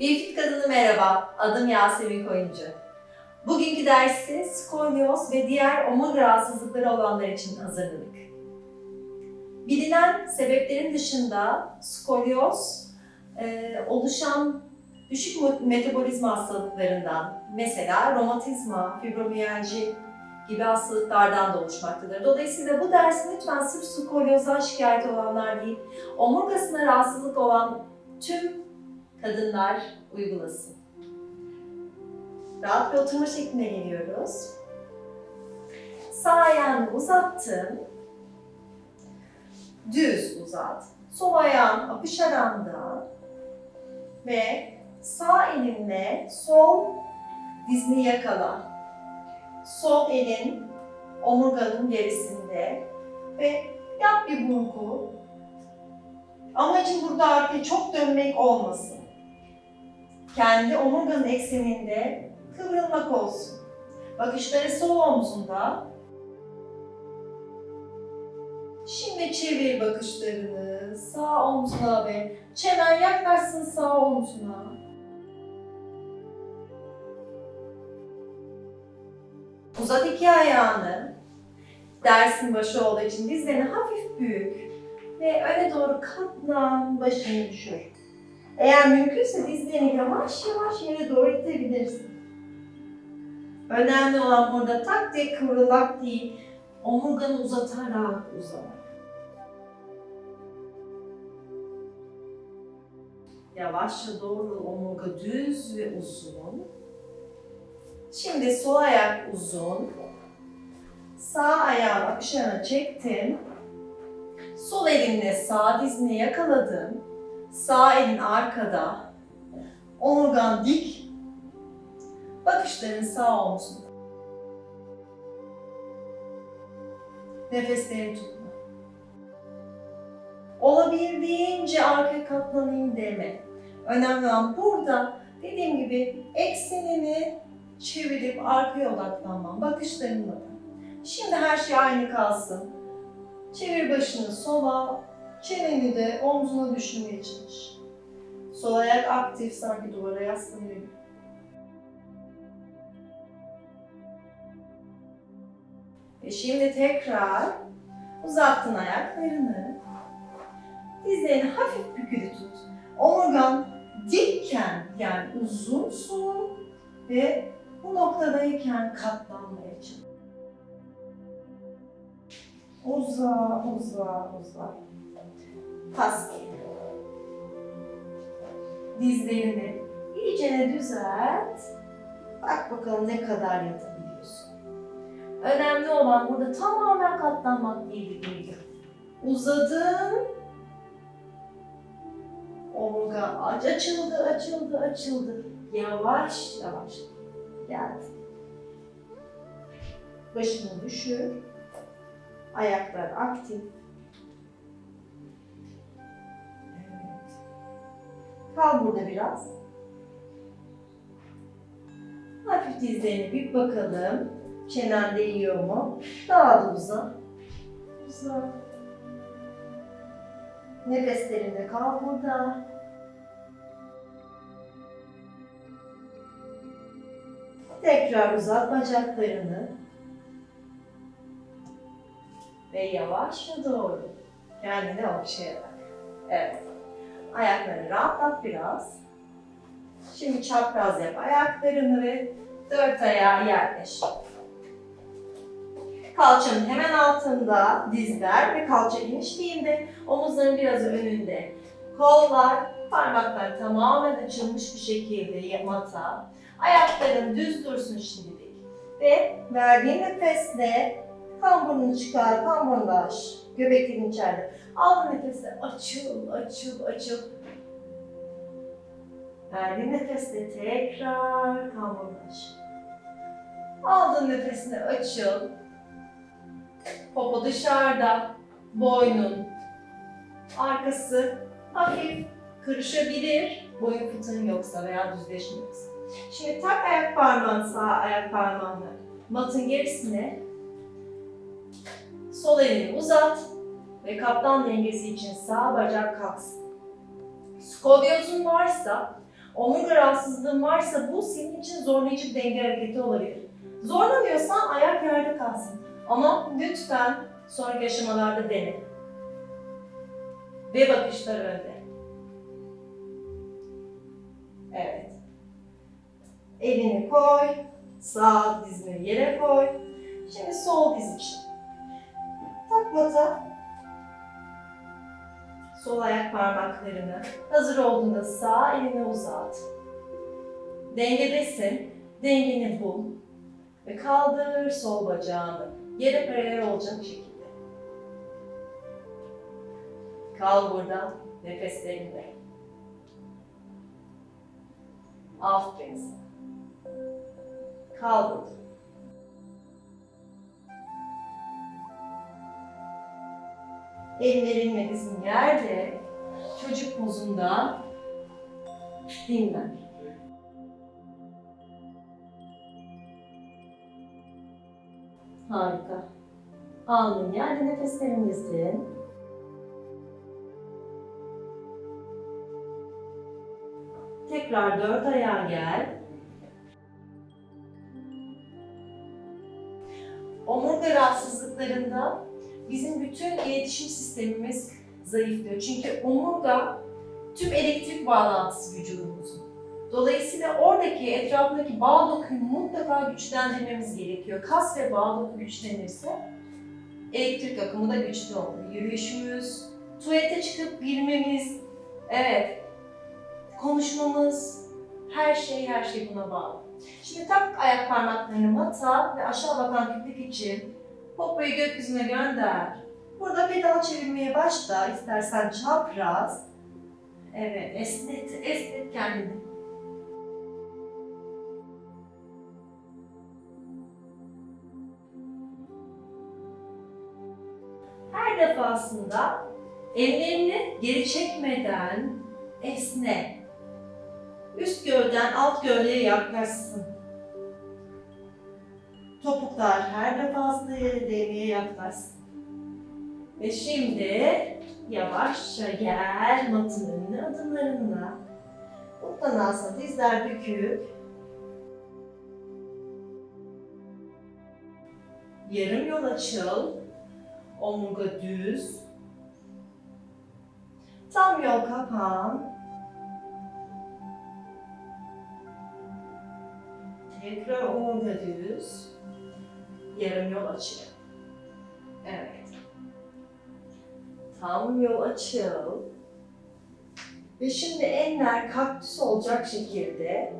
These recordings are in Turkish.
Bifit Kadını merhaba, adım Yasemin Koyuncu. Bugünkü dersi skolyoz ve diğer omurga rahatsızlıkları olanlar için hazırladık. Bilinen sebeplerin dışında skolyoz e, oluşan düşük metabolizma hastalıklarından, mesela romatizma, fibromiyalji gibi hastalıklardan da oluşmaktadır. Dolayısıyla bu dersi lütfen sırf skolyozdan şikayet olanlar değil, omurgasına rahatsızlık olan tüm kadınlar uygulasın. Rahat bir oturma şekline geliyoruz. Sağ ayağını uzattın. Düz uzat. Sol ayağın apış aranda ve sağ elinle sol dizini yakala. Sol elin omurganın gerisinde ve yap bir burgu. Amacım burada arkaya çok dönmek olmasın. Kendi omurganın ekseninde kıvrılmak olsun. Bakışları sol omzunda. Şimdi çevir bakışlarını sağ omzuna ve çenen yaklaşsın sağ omzuna. Uzat iki ayağını. Dersin başı olduğu için dizlerini hafif büyük ve öne doğru katlan, başını düşür. Eğer mümkünse dizlerini yavaş yavaş yere doğru itebilirsin. Önemli olan burada tak diye kıvrılmak değil, omurganı uzatarak uzamak. Yavaşça doğru omurga düz ve uzun. Şimdi sol ayak uzun. Sağ ayağı akışına çektin. Sol elinle sağ dizini yakaladın. Sağ elin arkada. Omurgan dik. Bakışların sağ omzunda. Nefeslerini tutma. Olabildiğince arka katlanayım deme. Önemli olan burada dediğim gibi eksenini çevirip arkaya odaklanman. Bakışlarınla da. Şimdi her şey aynı kalsın. Çevir başını sola, çeneni de omzuna düşürmeye çalış. Sol ayak aktif sanki duvara yaslanıyor. Ve şimdi tekrar uzattın ayaklarını. Dizlerini hafif bükülü tut. Omurgan dikken yani uzunsun ve bu noktadayken katlanmaya çalış. Uza, uza, uza. Geliyor. Dizlerini iyicene düzelt. Bak bakalım ne kadar yatabiliyorsun. Önemli olan burada tamamen katlanmak değil gibi. Uzadın. Omurga aç açıldı, açıldı, açıldı. Yavaş yavaş geldi. Başını düşür. Ayaklar aktif. Kal burada biraz. Hafif dizlerini bir bakalım. Çenen değiyor mu? Daha da uza. Uza. Nefeslerinde kal burada. Tekrar uzat bacaklarını. Ve yavaşça doğru. Kendini okşayarak. Evet. Ayaklarını rahatlat biraz. Şimdi çapraz yap ayaklarını ve dört ayağa yerleş. Kalçanın hemen altında dizler ve kalça genişliğinde, omuzların biraz önünde. Kollar, parmaklar tamamen açılmış bir şekilde mata. Ayakların düz dursun şimdilik. Ve verdiğin nefesle kamburunu çıkar, kamburunu aç. Göbeklerin içeride. Al nefesle açıl, açıl, açıl. Verdiğin nefesle tekrar aç. Aldığın nefesle açıl. Popo dışarıda, boynun, arkası hafif kırışabilir, boyun fıtığın yoksa veya düzleşmiyorsa. Şimdi tak ayak parmağını sağ ayak parmağını matın gerisine, sol elini uzat ve kaptan dengesi için sağ bacak kalksın. Skolyozun varsa Omurga rahatsızlığın varsa bu senin için zorlayıcı bir denge hareketi olabilir. Zorlanıyorsan ayak yerde kalsın. Ama lütfen sonraki aşamalarda dene. Ve bakışlar önde. Evet. Elini koy. Sağ dizini yere koy. Şimdi sol diz için. Tak mata. Sol ayak parmaklarını. Hazır olduğunda sağ elini uzat. Dengedesin. Dengeni bul. Ve kaldır sol bacağını. Yere paralel olacak şekilde. Kal burada. Nefeslerinde. Aferin sana. Kal burada. Ellerin ve dizin yerde, çocuk pozunda dinlen. Harika. Alnın yerde nefeslerindesin. Tekrar dört ayağa gel. Omurga rahatsızlıklarında bizim bütün iletişim sistemimiz zayıflıyor. Çünkü omurga tüm elektrik bağlantısı vücudumuzun. Dolayısıyla oradaki etrafındaki bağ dokuyu mutlaka güçlendirmemiz gerekiyor. Kas ve bağ doku güçlenirse elektrik akımı da güçlü olur. Yürüyüşümüz, tuvalete çıkıp girmemiz, evet, konuşmamız, her şey her şey buna bağlı. Şimdi tak ayak parmaklarını mata ve aşağı bakan köpek için popoyu gökyüzüne gönder. Burada pedal çevirmeye başla. İstersen çapraz. Evet, esnet, esnet kendini. Her defasında ellerini geri çekmeden esne. Üst gövden alt gövdeye yaklaşsın. Topuklar her defasında değmeye yaklaşsın. Ve şimdi yavaşça gel matın önüne adımlarınla. Buradan dizler bükük. Yarım yol açıl. Omurga düz. Tam yol kapan. Tekrar omurga düz. Yarım yol açıl. Evet. Tam yol açıl. Ve şimdi enler kaktüs olacak şekilde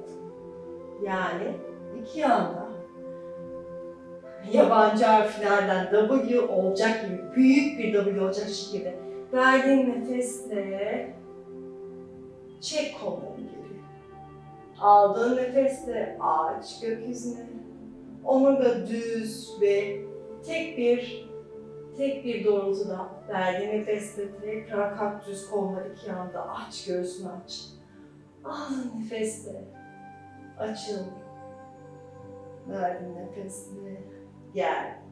yani iki yanda yabancı harflerden W olacak gibi büyük bir W olacak şekilde verdiğin nefesle çek kollarını geri. Aldığın nefesle aç gökyüzüne. Omurga düz ve tek bir tek bir doğrultuda verdiğin nefesle tekrar kaktüs kollar iki yanda aç göğsünü aç. Aldığın nefesle açıl. Verdiğin nefesle gel.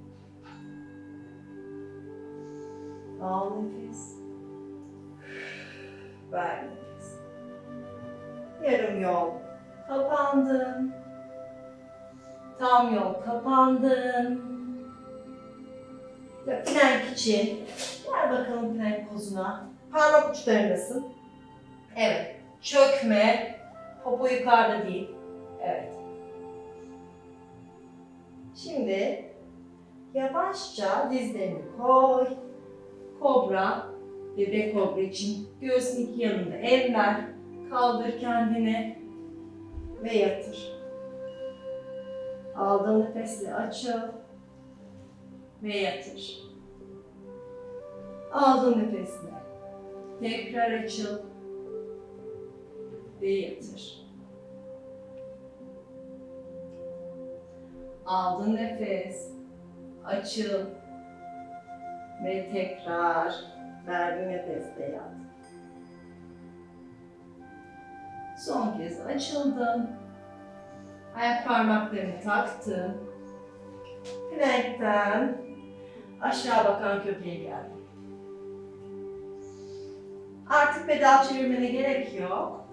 Al nefes. Ver nefes. Yarım yol kapandın. Tam yol kapandın. Plank için. Gel bakalım plank pozuna. Parmak uçlarındasın. Evet. Çökme. Popo yukarıda değil. Evet. Şimdi yavaşça dizlerini koy. Kobra, bebek kobra için göğsün iki yanında el ver. Kaldır kendini ve yatır. Aldığın nefesle açıl ve yatır. Aldığın nefesle tekrar açıl ve yatır. Aldığın nefes, açıl ve tekrar verdiğin nefesle yat. Son kez açıldım. Ayak parmaklarını taktım. Plankten aşağı bakan köpeğe geldim. Artık pedal çevirmene gerek yok.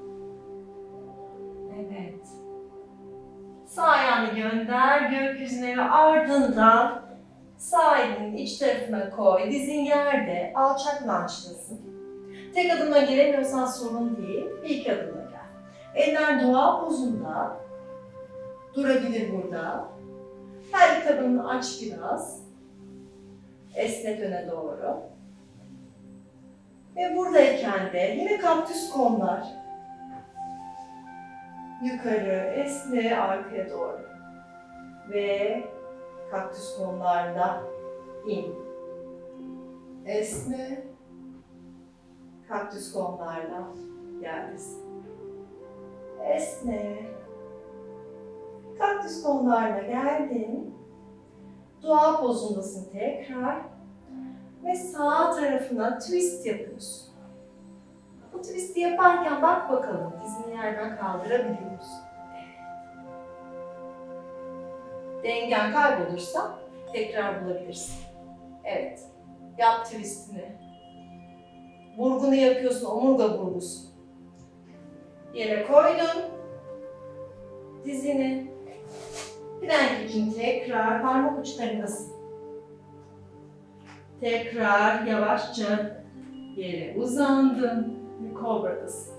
Sağ ayağını gönder gökyüzüne ve ardından sağ elinin iç tarafına koy. Dizin yerde, alçak lançlasın. Tek adımla gelemiyorsan sorun değil. Bir iki adımla gel. Eller doğa pozunda. Durabilir burada. Her tabanını aç biraz. Esnet öne doğru. Ve buradayken de yine kaktüs kollar. Yukarı, esne, arkaya doğru. Ve kaktüs kollarla in. Esne, kaktüs kollarla geldisin. Esne, kaktüs kollarla geldin. Dua pozundasın tekrar. Ve sağ tarafına twist yapıyorsun. Bu twisti yaparken bak bakalım dizini yerden kaldırabiliyor musun? Evet. Dengen kaybolursa tekrar bulabilirsin. Evet. Yap twistini. Vurgunu yapıyorsun, omurga vurgusu. Yere koydun. Dizini. Plank için tekrar parmak uçlarındasın. Tekrar yavaşça yere uzandın ve kobradasın.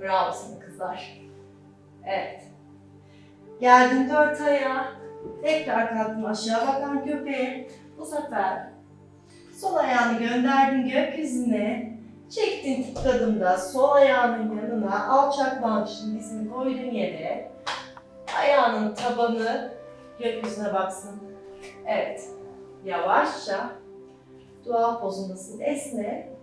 Bravo sana kızlar. Evet. Geldin dört ayağa. Tekrar kalktın aşağı bakan köpeğe. Bu sefer sol ayağını gönderdin gökyüzüne. Çektin tıkladığında sol ayağının yanına alçak bağışın dizini koydun yere. Ayağının tabanı gökyüzüne baksın. Evet. Yavaşça dua pozundasın. Esne.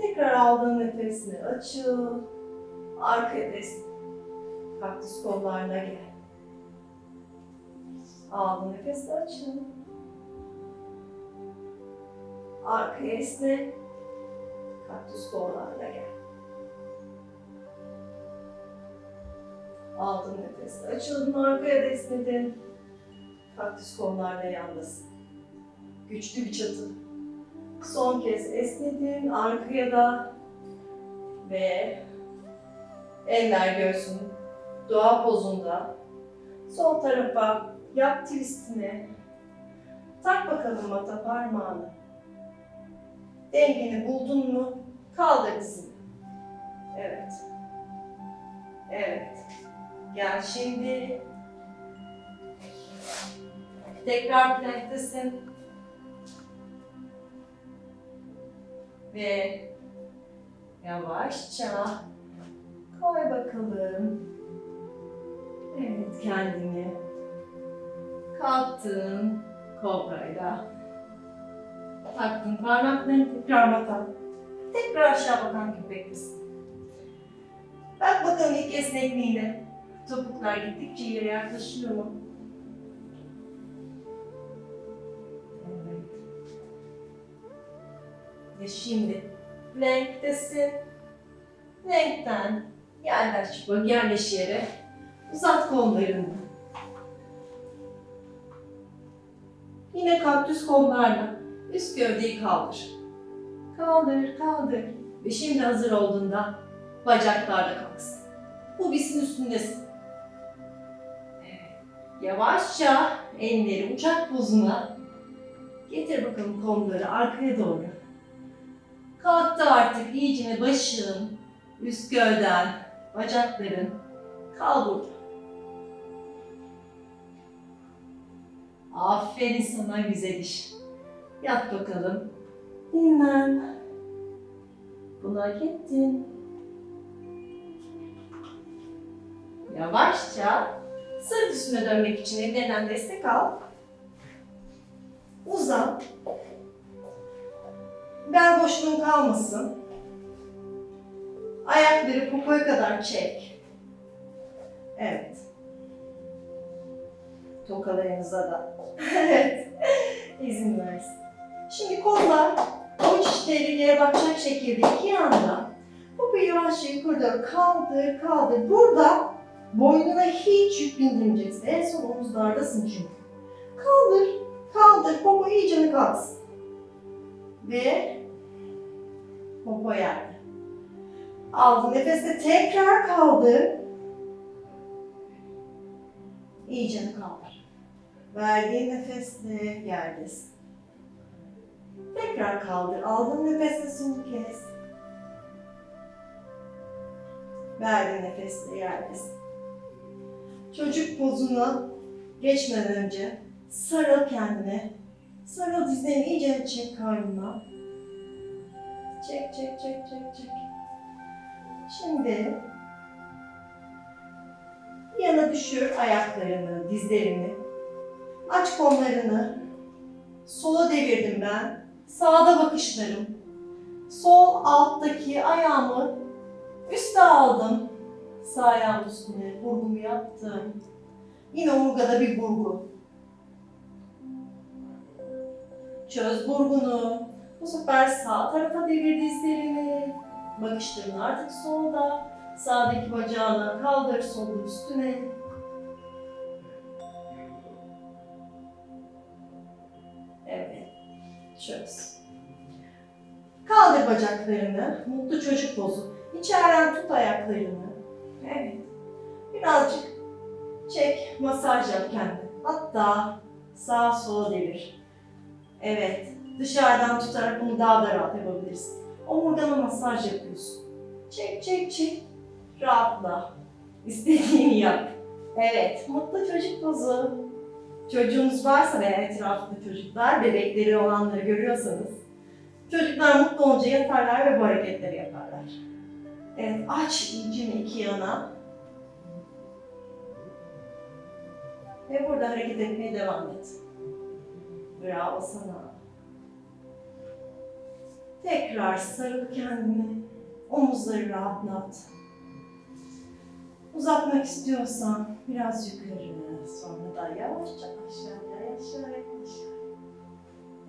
Tekrar aldığın nefesini açıl. Arkaya destek. Kaktüs kollarına gel. Aldığın nefesi açıl. Arkaya esne. Kaktüs kollarına gel. Aldın nefes. Açıldın arkaya da esnedin. Kaktüs kollarla yandasın. Güçlü bir çatı. Son kez esnedin arkaya da ve eller göğsün doğa pozunda. Sol tarafa yap twistini. Tak bakalım mata parmağını. Dengeni buldun mu? Kaldır dizini. Evet. Evet. Gel şimdi. Tekrar planktesin. Ve yavaşça koy bakalım. Evet kendini. Kalktın kobrayla. Taktın parmaklarını tekrar mata. Tekrar aşağı bakan köpeklisin. Bak bakalım ilk esnekliğine. Topuklar gittikçe yere yaklaşıyor mu? Evet. Ve şimdi planktesin. Plankten yerleş, yerleş yere. Uzat kollarını. Yine kaktüs kollarla üst gövdeyi kaldır. Kaldır, kaldır. Ve şimdi hazır olduğunda bacaklar da kalksın. Bu bisin üstündesin. Yavaşça elleri uçak pozuna getir bakalım kolları arkaya doğru. Kalktı artık iyicene başın, üst gövden, bacakların. Kal burada. Aferin sana güzel iş. Yat bakalım. Dinlen. Bunu hak ettin. Yavaşça sırt üstüne dönmek için ellerinden destek al. Uzan. Bel boşluğun kalmasın. Ayakları popoya kadar çek. Evet. Tokalarınıza da. evet. İzin versin. Şimdi kollar içleri ileri bakacak şekilde iki yanda popoyu yavaşça yukarı doğru kaldır kaldır. Burada boynuna hiç yük bindirmeyeceksin. En son omuzlardasın çünkü. Kaldır, kaldır. Popo iyice kalksın. Ve Popo yerde. Aldın nefeste tekrar kaldır. İyice kaldır. Verdiğin nefesle yerdesin. Tekrar kaldır. Aldın nefesle son kez. Verdiğin nefesle yerdesin. Çocuk pozuna geçmeden önce sarıl kendine. Sarıl dizlerini iyice çek karnına. Çek çek çek çek çek. Şimdi yana düşür ayaklarını, dizlerini. Aç kollarını. Sola devirdim ben. Sağda bakışlarım. Sol alttaki ayağımı üste aldım. Sağ ayağımın üstüne vurgumu yaptım. Yine omurgada bir vurgu. Çöz burgunu. Bu sefer sağ tarafa devir dizlerini. Bakışların artık solda. Sağdaki bacağını kaldır solun üstüne. Çöz. Kaldır bacaklarını. Mutlu çocuk pozu. İçeriden tut ayaklarını. Evet. Birazcık çek, masaj yap kendine. Hatta sağa sola devir. Evet. Dışarıdan tutarak bunu daha da rahat yapabilirsin. Omurgana masaj yapıyorsun. Çek, çek, çek. Rahatla. İstediğini yap. Evet. Mutlu çocuk pozu. Çocuğunuz varsa ve etrafında çocuklar, bebekleri olanları görüyorsanız çocuklar mutlu olunca yatarlar ve bu hareketleri yaparlar. Evet, aç incini iki yana. Ve burada hareket etmeye devam et. Bravo sana. Tekrar sarıl kendini. Omuzları rahatlat. Uzatmak istiyorsan biraz yukarı, sonra da yavaşça aşağıya, aşağıya, aşağı.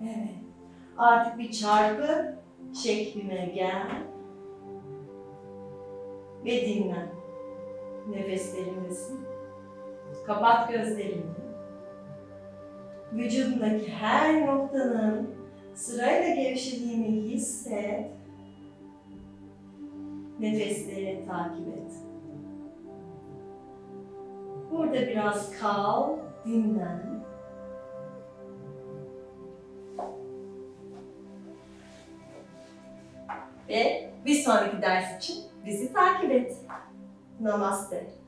Evet. Artık bir çarpı şekline gel. Ve dinlen. Nefeslerimizi. Kapat gözlerini. Vücudundaki her noktanın sırayla gevşediğini hisset. Nefesleri takip et. Burada biraz kal, dinlen. Ve bir sonraki ders için bizi takip et. Namaste.